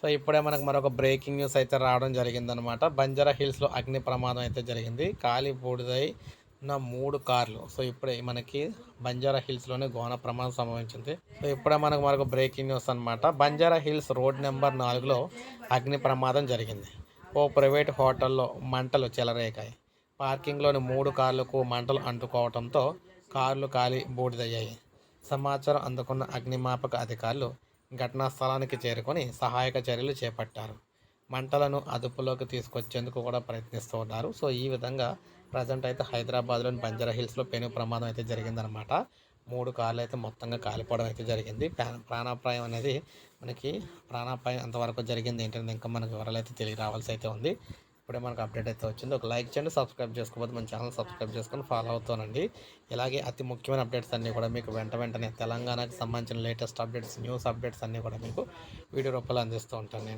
So ఇప్పుడే మనకు మరొక బ్రేకింగ్ న్యూస్ అయితే రావడం జరిగిందనమాట బంజారా హిల్స్లో అగ్ని ప్రమాదం అయితే జరిగింది. కాలి బూడిదై ఉన్న మూడు కార్లు. సో ఇప్పుడే మనకి బంజారా హిల్స్లోనే ఘోర ప్రమాదం సంభవించింది. సో ఇప్పుడే మనకు మరొక బ్రేకింగ్ న్యూస్ అనమాట బంజారా హిల్స్ రోడ్ నెంబర్ నాలుగులో అగ్ని ప్రమాదం జరిగింది. ఓ ప్రైవేట్ హోటల్లో మంటలు చెలరేకాయి పార్కింగ్లోని మూడు కార్లకు మంటలు అంటుకోవడంతో కార్లు కాలి బూడిదయ్యాయి. సమాచారం అందుకున్న అగ్నిమాపక అధికారులు ఘటనా స్థలానికి చేరుకొని సహాయక చర్యలు చేపట్టారు. మంటలను అదుపులోకి తీసుకొచ్చేందుకు కూడా ప్రయత్నిస్తూ ఉన్నారు. సో ఈ విధంగా ప్రజెంట్ అయితే హైదరాబాద్లోని బంజారా హిల్స్లో పెను ప్రమాదం అయితే జరిగిందనమాట మూడు కార్లు అయితే మొత్తంగా కాలిపోవడం అయితే జరిగింది. ప్రాణ- ప్రాణాపాయం అనేది మనకి ప్రాణాపాయం అంతవరకు జరిగింది ఏంటంటే ఇంకా మనకు వివరాలు అయితే తెలియ రావాల్సి అయితే ఉంది. ఇప్పుడే మనకు అప్డేట్ అయితే వచ్చింది. ఒక లైక్ చేయండి సబ్స్క్రైబ్ చేసుకోకపోతే మన ఛానల్ సబ్స్క్రైబ్ చేసుకొని ఫాలో అవుతానండి. ఇలాగే అతి ముఖ్యమైన అప్డేట్స్ అన్నీ కూడా మీకు వెంట వెంటనే తెలంగాణకు సంబంధించిన లేటెస్ట్ అప్డేట్స్ న్యూస్ అప్డేట్స్ అన్నీ కూడా మీకు వీడియో రూపంలో అందిస్తూ ఉంటాను నేను.